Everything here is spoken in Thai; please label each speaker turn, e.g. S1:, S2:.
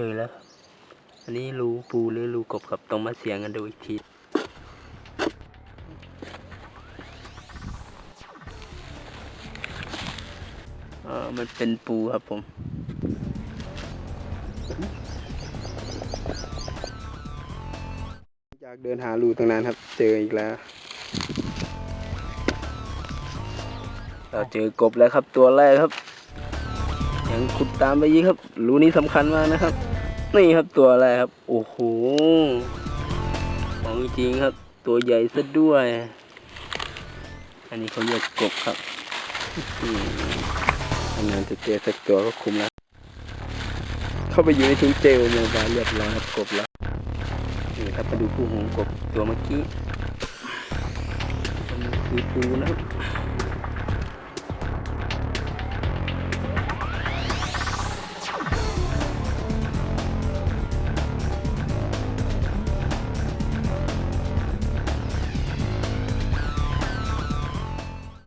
S1: จอแล้วครับอันนี้รูปูหรือรูกบครับต้องมาเสียงกันดูอีกทีอ่ามันเป็นปูครับผม
S2: จากเดินหารูตรงนั้นครับ เจออีกแล้ว
S1: เราเจอกบแล้วครับตัวแรกครับังขุดตามไปยีกครับรูนี้สำคัญมากนะครับ นี่ครับตัวแรครับ โอ้โหของจริงครับ ตัวใหญ่ซะด้วย อันนี้เขาเรียกกบครับอืมนานจะเจอสักตัวก็คุ้มแล้ว เข้าไปอยู่ในถุงเจลโมบายเรียบร้อยครับกบแล้วนี่ครับมาดูคู่หูกบตัวเมื่อกี้มันคือปูนะครับ